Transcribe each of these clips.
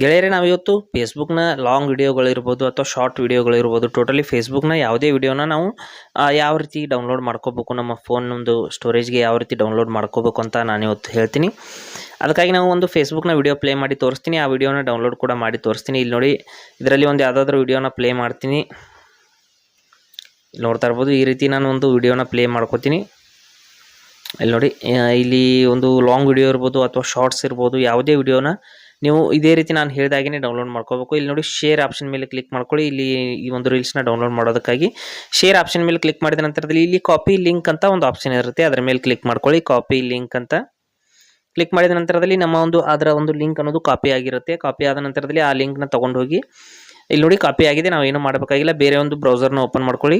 ಗೆಳೆಯರೇ ನಾವು ಇವತ್ತು ಫೇಸ್ಬುಕ್ನ ಲಾಂಗ್ ವಿಡಿಯೋಗಳಿರ್ಬೋದು ಅಥವಾ ಶಾರ್ಟ್ ವಿಡಿಯೋಗಳಿರ್ಬೋದು ಟೋಟಲಿ ಫೇಸ್ಬುಕ್ನ ಯಾವುದೇ ವಿಡಿಯೋನ ನಾವು ಯಾವ ರೀತಿ ಡೌನ್ಲೋಡ್ ಮಾಡ್ಕೋಬೇಕು, ನಮ್ಮ ಫೋನ್ನೊಂದು ಸ್ಟೋರೇಜ್ಗೆ ಯಾವ ರೀತಿ ಡೌನ್ಲೋಡ್ ಮಾಡ್ಕೋಬೇಕು ಅಂತ ನಾನು ಇವತ್ತು ಹೇಳ್ತೀನಿ. ಅದಕ್ಕಾಗಿ ನಾವು ಒಂದು ಫೇಸ್ಬುಕ್ನ ವಿಡಿಯೋ ಪ್ಲೇ ಮಾಡಿ ತೋರಿಸ್ತೀನಿ, ಆ ವಿಡಿಯೋನ ಡೌನ್ಲೋಡ್ ಕೂಡ ಮಾಡಿ ತೋರಿಸ್ತೀನಿ. ಇಲ್ಲಿ ನೋಡಿ, ಇದರಲ್ಲಿ ಒಂದು ಯಾವುದಾದ್ರೂ ವಿಡಿಯೋನ ಪ್ಲೇ ಮಾಡ್ತೀನಿ. ನೋಡ್ತಾ ಇರ್ಬೋದು, ಈ ರೀತಿ ನಾನು ಒಂದು ವಿಡಿಯೋನ ಪ್ಲೇ ಮಾಡ್ಕೋತೀನಿ. ಇಲ್ಲಿ ನೋಡಿ ಇಲ್ಲಿ ಒಂದು ಲಾಂಗ್ ವಿಡಿಯೋ ಇರ್ಬೋದು ಅಥವಾ ಶಾರ್ಟ್ಸ್ ಇರ್ಬೋದು, ಯಾವುದೇ ವಿಡಿಯೋನ ನೀವು ಇದೇ ರೀತಿ ನಾನು ಹೇಳಿದಾಗೇ ಡೌನ್ಲೋಡ್ ಮಾಡ್ಕೋಬೇಕು. ಇಲ್ಲಿ ನೋಡಿ ಶೇರ್ ಆಪ್ಷನ್ ಮೇಲೆ ಕ್ಲಿಕ್ ಮಾಡ್ಕೊಳ್ಳಿ. ಇಲ್ಲಿ ಈ ಒಂದು ರೀಲ್ಸ್ನ ಡೌನ್ಲೋಡ್ ಮಾಡೋದಕ್ಕಾಗಿ ಶೇರ್ ಆಪ್ಷನ್ ಮೇಲೆ ಕ್ಲಿಕ್ ಮಾಡಿದ ನಂತರದಲ್ಲಿ ಇಲ್ಲಿ ಕಾಪಿ ಲಿಂಕ್ ಅಂತ ಒಂದು ಆಪ್ಷನ್ ಇರುತ್ತೆ. ಅದರ ಮೇಲೆ ಕ್ಲಿಕ್ ಮಾಡ್ಕೊಳ್ಳಿ. ಕಾಪಿ ಲಿಂಕ್ ಅಂತ ಕ್ಲಿಕ್ ಮಾಡಿದ ನಂತರದಲ್ಲಿ ನಮ್ಮ ಒಂದು ಅದರ ಒಂದು ಲಿಂಕ್ ಅನ್ನೋದು ಕಾಪಿ ಆಗಿರುತ್ತೆ. ಕಾಪಿ ಆದ ನಂತರದಲ್ಲಿ ಆ ಲಿಂಕ್ನ ತೊಗೊಂಡು ಹೋಗಿ ಇಲ್ಲಿ ನೋಡಿ ಕಾಪಿ ಆಗಿದೆ. ನಾವು ಏನು ಮಾಡಬೇಕಾಗಿಲ್ಲ. ಬೇರೆ ಒಂದು ಬ್ರೌಸರ್ನ ಓಪನ್ ಮಾಡ್ಕೊಳ್ಳಿ.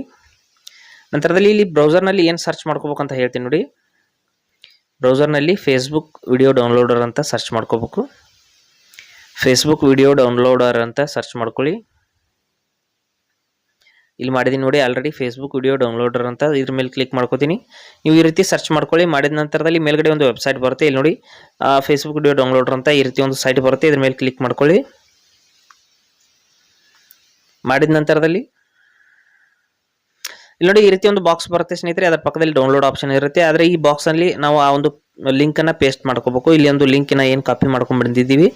ನಂತರದಲ್ಲಿ ಇಲ್ಲಿ ಬ್ರೌಸರ್ನಲ್ಲಿ ಏನು ಸರ್ಚ್ ಮಾಡ್ಕೋಬೇಕಂತ ಹೇಳ್ತೀನಿ ನೋಡಿ. ಬ್ರೌಸರ್ನಲ್ಲಿ ಫೇಸ್ಬುಕ್ ವಿಡಿಯೋ ಡೌನ್ಲೋಡರ್ ಅಂತ ಸರ್ಚ್ ಮಾಡ್ಕೋಬೇಕು. ಫೇಸ್ಬುಕ್ ವಿಡಿಯೋ ಡೌನ್ಲೋಡರ್ ಅಂತ ಸರ್ಚ್ ಮಾಡ್ಕೊಳ್ಳಿ. ಇಲ್ಲಿ ಮಾಡಿದ್ದೀನಿ ನೋಡಿ ಆಲ್ರೆಡಿ ಫೇಸ್ಬುಕ್ ವಿಡಿಯೋ ಡೌನ್ಲೋಡರ್ ಅಂತ ಇದ್ರ ಮೇಲೆ ಕ್ಲಿಕ್ ಮಾಡ್ಕೋತೀನಿ. ನೀವು ಈ ರೀತಿ ಸರ್ಚ್ ಮಾಡ್ಕೊಳ್ಳಿ, ಮಾಡಿದ ನಂತರದಲ್ಲಿ ಮೇಲ್ಗಡೆ ಒಂದು ವೆಬ್ಸೈಟ್ ಬರುತ್ತೆ. ಇಲ್ಲಿ ನೋಡಿ ಫೇಸ್ಬುಕ್ ವಿಡಿಯೋ ಡೌನ್ಲೋಡರ್ ಅಂತ ಈ ರೀತಿ ಒಂದು ಸೈಟ್ ಬರುತ್ತೆ. ಇದ್ರ ಮೇಲೆ ಕ್ಲಿಕ್ ಮಾಡ್ಕೊಳ್ಳಿ. ಮಾಡಿದ ನಂತರದಲ್ಲಿ ಇಲ್ಲಿ ನೋಡಿ, ಈ ರೀತಿ ಒಂದು ಬಾಕ್ಸ್ ಬರುತ್ತೆ ಸ್ನೇಹಿತರೆ. ಅದರ ಪಕ್ಕದಲ್ಲಿ ಡೌನ್ಲೋಡ್ ಆಪ್ಷನ್ ಇರುತ್ತೆ. ಆದರೆ ಈ ಬಾಕ್ಸಲ್ಲಿ ನಾವು ಆ ಒಂದು ಲಿಂಕನ್ನು ಪೇಸ್ಟ್ ಮಾಡ್ಕೋಬೇಕು. ಇಲ್ಲಿ ಒಂದು ಲಿಂಕಿನ ಏನು ಕಾಪಿ ಮಾಡ್ಕೊಂಡು ಬಂದಿದ್ದೀವಿ.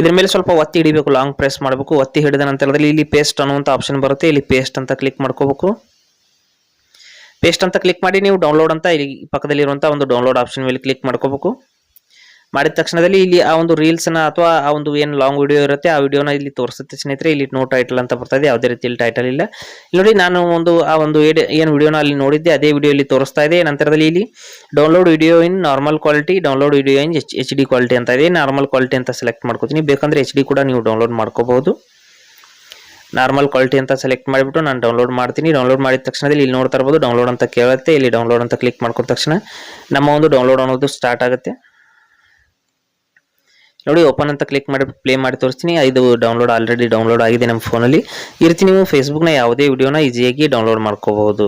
ಇದ್ರ ಮೇಲೆ ಸ್ವಲ್ಪ ಒತ್ತಿ ಹಿಡಿಬೇಕು ಲಾಂಗ್ ಪ್ರೆಸ್ ಮಾಡಬೇಕು. ಒತ್ತಿ ಹಿಡಿದ ನಂತರದಲ್ಲಿ ಇಲ್ಲಿ ಪೇಸ್ಟ್ ಅನ್ನುವಂಥ ಆಪ್ಷನ್ ಬರುತ್ತೆ. ಇಲ್ಲಿ ಪೇಸ್ಟ್ ಅಂತ ಕ್ಲಿಕ್ ಮಾಡ್ಕೋಬೇಕು. ಪೇಸ್ಟ್ ಅಂತ ಕ್ಲಿಕ್ ಮಾಡಿ ನೀವು ಡೌನ್ಲೋಡ್ ಅಂತ ಇಲ್ಲಿ ಪಕ್ಕದಲ್ಲಿರುವಂಥ ಒಂದು ಡೌನ್ಲೋಡ್ ಆಪ್ಷನ್ ಮೇಲೆ ಕ್ಲಿಕ್ ಮಾಡ್ಕೋಬೇಕು. ಮಾಡಿದ ತಕ್ಷಣದಲ್ಲಿ ಇಲ್ಲಿ ಆ ಒಂದು ರೀಲ್ಸ್ನ ಅಥವಾ ಆ ಒಂದು ಏನು ಲಾಂಗ್ ವಿಡಿಯೋ ಇರುತ್ತೆ, ಆ ವಿಡಿಯೋನ ಇಲ್ಲಿ ತೋರಿಸುತ್ತೆ ಸ್ನೇಹಿತರೆ. ಇಲ್ಲಿ ನೋ ಟೈಟಲ್ ಅಂತ ಬರ್ತದೆ ಯಾವುದೇ ರೀತಿಯಲ್ಲಿ ಟೈಟಲ್ ಇಲ್ಲ. ಇಲ್ಲಿ ನೋಡಿ ನಾನು ಒಂದು, ಆ ಒಂದು ಏನು ವಿಡಿಯೋನ ಅಲ್ಲಿ ನೋಡಿದ್ದೆ, ಅದೇ ವಿಡಿಯೋ ಇಲ್ಲಿ ತೋರಿಸ್ತಾ ಇದೆ. ನಂತರದಲ್ಲಿ ಇಲ್ಲಿ download video in normal quality download video in H D quality ಅಂತ ಇದೆ. ನಾರ್ಮಲ್ ಕ್ವಾಲಿಟಿ ಅಂತ ಸೆಲೆಕ್ಟ್ ಮಾಡ್ಕೋತೀನಿ. ಬೇಕಂದ್ರೆ ಎಚ್ ಡಿ ಕೂಡ ನೀವು ಡೌನ್ಲೋಡ್ ಮಾಡ್ಕೋಬಹುದು. ನಾರ್ಮಲ್ ಕ್ವಾಲಿಟಿ ಅಂತ ಸೆಲೆಕ್ಟ್ ಮಾಡಿಬಿಟ್ಟು ನಾನು ಡೌನ್ಲೋಡ್ ಮಾಡ್ತೀನಿ. ಡೌನ್ಲೋಡ್ ಮಾಡಿದ ತಕ್ಷಣದಲ್ಲಿ ಇಲ್ಲಿ ನೋಡ್ತಾ ಇರ್ಬೋದು ಡೌನ್ಲೋಡ್ ಅಂತ ಕೇಳುತ್ತೆ. ಇಲ್ಲಿ ಡೌನ್ಲೋಡ್ ಅಂತ ಕ್ಲಿಕ್ ಮಾಡ್ಕೊಂಡ ತಕ್ಷಣ ನಮ್ಮ ಒಂದು ಡೌನ್ಲೋಡ್ ಅನ್ನೋದು ಸ್ಟಾರ್ಟ್ ಆಗುತ್ತೆ. ನೋಡಿ ಓಪನ್ ಅಂತ ಕ್ಲಿಕ್ ಮಾಡಿ ಪ್ಲೇ ಮಾಡಿ ತೋರಿಸ್ತೀನಿ. ಇದು ಡೌನ್ಲೋಡ್ ಆಲ್ರೆಡಿ ಡೌನ್ಲೋಡ್ ಆಗಿದೆ ನಮ್ಮ ಫೋನಲ್ಲಿ ಈ ರೀತಿ ನೀವು ಫೇಸ್ಬುಕ್ನ ಯಾವುದೇ ವಿಡಿಯೋನ ಈಸಿಯಾಗಿ ಡೌನ್ಲೋಡ್ ಮಾಡ್ಕೋಬಹುದು.